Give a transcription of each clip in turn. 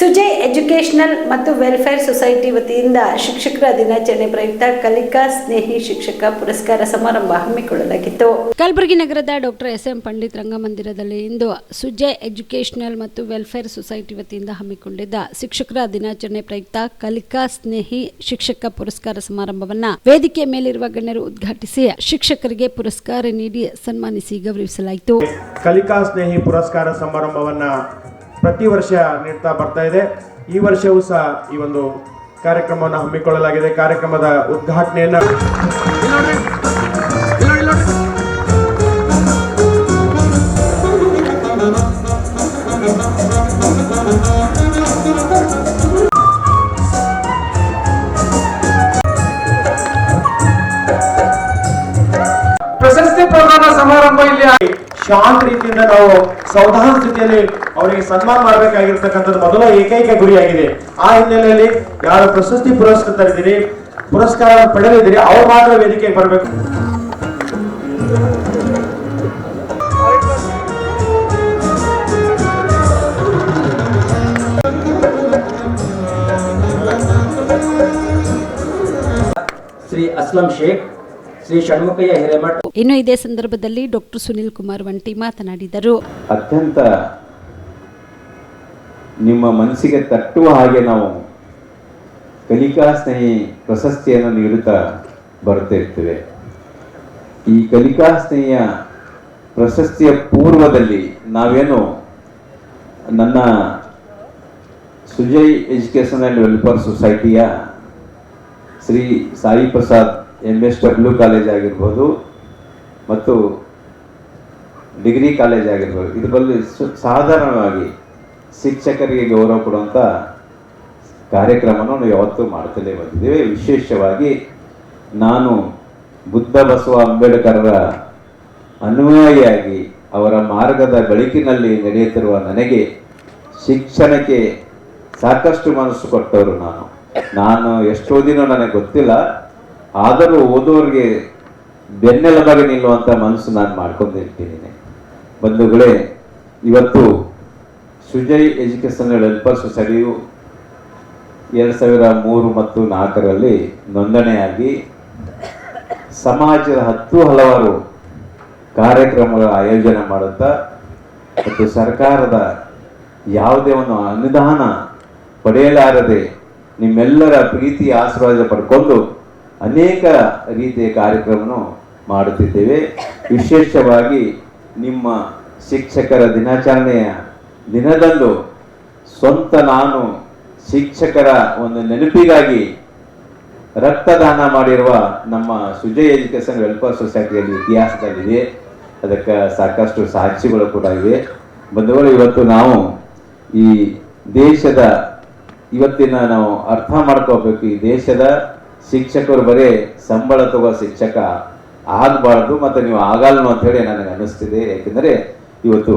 Sujay educational ಮತ್ತು welfare society ವತಿಯಿಂದ ಶಿಕ್ಷಕರ ದಿನಾಚರಣೆ ಪ್ರಯುಕ್ತ ಕಲಿಕಾ ಸ್ನೇಹಿ ಶಿಕ್ಷಕ ಪುರಸ್ಕಾರ ಸಮಾರಂಭ ಹಮ್ಮಿಕೊಳ್ಳಲಾಗಿತ್ತು. ಕಲಬುರಗಿ ನಗರದ ಡಾಕ್ಟರ್ ಎಸ್ ಎಂ ಪಂಡಿತ್ ರಂಗಮಂದಿರದಲ್ಲಿ ಇಂದು ಸುಜಯ್ ಎಜುಕೇಶನಲ್ ಮತ್ತು ವೆಲ್ಫೇರ್ ಸೊಸೈಟಿ ವತಿಯಿಂದ ಹಮ್ಮಿಕೊಂಡಿದ್ದ ಶಿಕ್ಷಕರ ದಿನಾಚರಣೆ ಪ್ರಯುಕ್ತ ಕಲಿಕಾ ಸ್ನೇಹಿ ಶಿಕ್ಷಕ ಪುರಸ್ಕಾರ ಸಮಾರಂಭವನ್ನ ವೇದಿಕೆ ಮೇಲಿರುವ ಗಣ್ಯರು ಉದ್ಘಾಟಿಸಿ ಶಿಕ್ಷಕರಿಗೆ ಪುರಸ್ಕಾರ ನೀಡಿ ಸನ್ಮಾನಿಸಿ ಗೌರವಿಸಲಾಯಿತು. ಕಲಿಕಾ ಸ್ನೇಹಿ ಪುರಸ್ಕಾರ ಸಮಾರಂಭವನ್ನ ಪ್ರತಿ ವರ್ಷ ನೀಡ್ತಾ ಬರ್ತಾ ಇದೆ. ಈ ವರ್ಷವೂ ಸಹ ಈ ಒಂದು ಕಾರ್ಯಕ್ರಮವನ್ನು ಹಮ್ಮಿಕೊಳ್ಳಲಾಗಿದೆ. ಕಾರ್ಯಕ್ರಮದ ಉದ್ಘಾಟನೆಯನ್ನ ಪ್ರಶಸ್ತಿ ಪ್ರದಾನ ಸಮಾರಂಭ ಇಲ್ಲಿ ಶಾಂತ ರೀತಿಯಿಂದ ನಾವು ಸೌಧಾನ ಸ್ಥಿತಿಯಲ್ಲಿ ಅವರಿಗೆ ಸನ್ಮಾನ ಮಾಡಬೇಕಾಗಿರ್ತಕ್ಕಂಥದ್ದು ಮೊದಲ ಏಕೈಕ ಗುರಿಯಾಗಿದೆ. ಆ ಹಿನ್ನೆಲೆಯಲ್ಲಿ ಯಾರು ಪ್ರಶಸ್ತಿ ಪುರಸ್ಕೃತರಿದ್ದೀರಿ ಪುರಸ್ಕಾರ ಪಡೆದಿದ್ದೀರಿ, ಅವ್ರು ಮಾತ್ರ ವೇದಿಕೆಗೆ ಬರಬೇಕು. ಶ್ರೀ ಅಸ್ಲಂ ಶೇಖ್ ಶ್ರೀ ಷಣ್ಮುಖಯ್ಯ ಹಿರೇಮಠ. ಇನ್ನು ಇದೇ ಸಂದರ್ಭದಲ್ಲಿ ಡಾಕ್ಟರ್ ಸುನಿಲ್ ಕುಮಾರ್ ವಂಟಿ ಮಾತನಾಡಿದರು. ಅತ್ಯಂತ ನಿಮ್ಮ ಮನಸ್ಸಿಗೆ ತಟ್ಟುವ ಹಾಗೆ ನಾವು ಕಲಿಕಾ ಸ್ನೇಹಿ ಪ್ರಶಸ್ತಿಯನ್ನು ನೀಡುತ್ತಾ ಬರುತ್ತಿರ್ತೇವೆ ಈ ಕಲಿಕಾ ಸ್ನೇಹಿಯ ಪ್ರಶಸ್ತಿಯ ಪೂರ್ವದಲ್ಲಿ ನಾವೇನು ನನ್ನ Sujay education and welfare ಸೊಸೈಟಿಯ Shri Sai Prasad M S. W college ಆಗಿರ್ಬೋದು ಮತ್ತು ಡಿಗ್ರಿ ಕಾಲೇಜ್ ಆಗಿರ್ಬೋದು. ಇದರಲ್ಲಿ ಸು- ಸಾಧಾರಣವಾಗಿ ಶಿಕ್ಷಕರಿಗೆ ಗೌರವ ಕೊಡುವಂಥ ಕಾರ್ಯಕ್ರಮವನ್ನು ಯಾವತ್ತೂ ಮಾಡ್ತಲೇ ಬಂದಿದ್ದೇವೆ. ವಿಶೇಷವಾಗಿ ನಾನು ಬುದ್ಧ ಬಸವ ಅಂಬೇಡ್ಕರರ ಅನುಯಾಯಿಯಾಗಿ ಅವರ ಮಾರ್ಗದ ಬೆಳಕಿನಲ್ಲಿ ನಡೆಯುತ್ತಿರುವ ನನಗೆ ಶಿಕ್ಷಣಕ್ಕೆ ಸಾಕಷ್ಟು ಮನಸ್ಸು ಕೊಟ್ಟವರು ನಾನು. ನಾನು ಎಷ್ಟೋ ದಿನ ನನಗೆ ಗೊತ್ತಿಲ್ಲ. ಆದರೂ ಓದೋರಿಗೆ ಬೆನ್ನೆಲುಬಾಗಿ ನಿಲ್ಲುವಂಥ ಮನಸ್ಸು ನಾನು ಮಾಡ್ಕೊಂಡಿರ್ತೀನಿ. ಬಂಧುಗಳೇ, ಇವತ್ತು ಸುಜಯ್ ಎಜುಕೇಷನಲ್ ವೆಲ್ಫೇರ್ ಸೊಸೈಟಿಯು ಎರಡು ಸಾವಿರ ಮೂರು ಮತ್ತು ನಾಲ್ಕರಲ್ಲಿ ನೋಂದಣಿಯಾಗಿ ಸಮಾಜದ ಹತ್ತು ಹಲವಾರು ಕಾರ್ಯಕ್ರಮಗಳ ಆಯೋಜನೆ ಮಾಡುತ್ತಾ ಮತ್ತು ಸರ್ಕಾರದ ಯಾವುದೇ ಒಂದು ಅನುದಾನ ಪಡೆಯಲಾರದೆ ನಿಮ್ಮೆಲ್ಲರ ಪ್ರೀತಿ ಆಶೀರ್ವಾದ ಪಡ್ಕೊಂಡು ಅನೇಕ ರೀತಿಯ ಕಾರ್ಯಕ್ರಮವನ್ನು ಮಾಡುತ್ತಿದ್ದೇವೆ. ವಿಶೇಷವಾಗಿ ನಿಮ್ಮ ಶಿಕ್ಷಕರ ದಿನಾಚರಣೆಯ ದಿನದಂದು ಸ್ವಂತ ನಾನು ಶಿಕ್ಷಕರ ಒಂದು ನೆನಪಿಗಾಗಿ ರಕ್ತದಾನ ಮಾಡಿರುವ ನಮ್ಮ ಸುಜಯ್ ಎಜುಕೇಶನ್ ವೆಲ್ಫೇರ್ ಸೊಸೈಟಿಯಲ್ಲಿ ಇತಿಹಾಸದಲ್ಲಿದೆ. ಅದಕ್ಕೆ ಸಾಕಷ್ಟು ಸಾಕ್ಷಿಗಳು ಕೂಡ ಇವೆ. ಬಂಧುಗಳು, ಇವತ್ತು ನಾವು ಈ ದೇಶದ, ಇವತ್ತಿನ ನಾವು ಅರ್ಥ ಮಾಡ್ಕೋಬೇಕು. ಈ ದೇಶದ ಶಿಕ್ಷಕರು ಬರೀ ಸಂಬಳ ತಗೋ ಶಿಕ್ಷಕ ಆಗಬಾರ್ದು, ಮತ್ತು ನೀವು ಆಗಲ್ಲ ಅಂತ ಹೇಳಿ ನನಗೆ ಅನ್ನಿಸ್ತಿದೆ. ಏಕೆಂದರೆ ಇವತ್ತು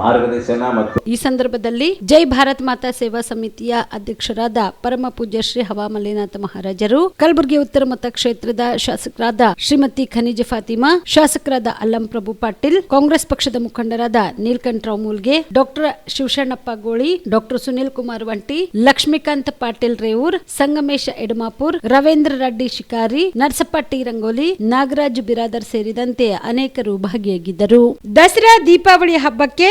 ಮಾರ್ಗದರ್ಶನ ಮತ್ತು ಈ ಸಂದರ್ಭದಲ್ಲಿ ಜೈ ಭಾರತ್ ಮಾತಾ ಸೇವಾ ಸಮಿತಿಯ ಅಧ್ಯಕ್ಷರಾದ ಪರಮ ಪೂಜ್ಯ ಶ್ರೀ ಹವಾಮಲ್ಲಿನಾಥ ಮಹಾರಾಜರು, ಕಲಬುರಗಿ ಉತ್ತರ ಮತಕ್ಷೇತ್ರದ ಶಾಸಕರಾದ ಶ್ರೀಮತಿ ಖನಿಜ ಫಾತಿಮಾ, ಶಾಸಕರಾದ ಅಲ್ಲಂ ಪ್ರಭು ಪಾಟೀಲ್, ಕಾಂಗ್ರೆಸ್ ಪಕ್ಷದ ಮುಖಂಡರಾದ Neelkanthrao Mulge, doctor Shivasharanappa Goli, doctor Sunil Kumar Vanti, Lakshmikant Patil Revur, Sangamesh Yedamapur, Ravindra Reddy Shikari, Narasappa T Rangoli, Nagaraj Biradar ಸೇರಿದಂತೆ ಅನೇಕರು ಭಾಗಿಯಾಗಿದ್ದರು. ದಸರಾ ದೀಪಾವಳಿ ಹಬ್ಬಕ್ಕೆ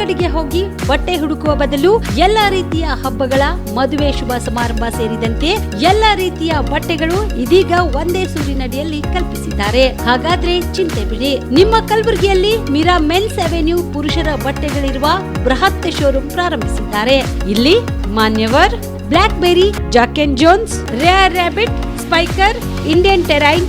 ಅಂಗಡಿಗೆ ಹೋಗಿ ಬಟ್ಟೆ ಹುಡುಕುವ ಬದಲು ಎಲ್ಲ ರೀತಿಯ ಹಬ್ಬಗಳ ಮದುವೆ ಶುಭ ಸಮಾರಂಭ ಸೇರಿದಂತೆ ಎಲ್ಲ ರೀತಿಯ ಬಟ್ಟೆಗಳು ಇದೀಗ ಒಂದೇ ಸೂರಿನಡಿಯಲ್ಲಿ ಕಲ್ಪಿಸಿದ್ದಾರೆ. ಹಾಗಾದ್ರೆ ಚಿಂತೆ ಬಿಡಿ. ನಿಮ್ಮ ಕಲಬುರಗಿಯಲ್ಲಿ ಮಿರಾ ಮೆನ್ಸ್ ಅವೆನ್ಯೂ ಪುರುಷರ ಬಟ್ಟೆಗಳಿರುವ ಬೃಹತ್ ಶೋರೂಮ್ ಪ್ರಾರಂಭಿಸಿದ್ದಾರೆ. ಇಲ್ಲಿ Manyavar Blackberrys Jack and Jones, Rare Rabbit, Spykar, Indian Terrain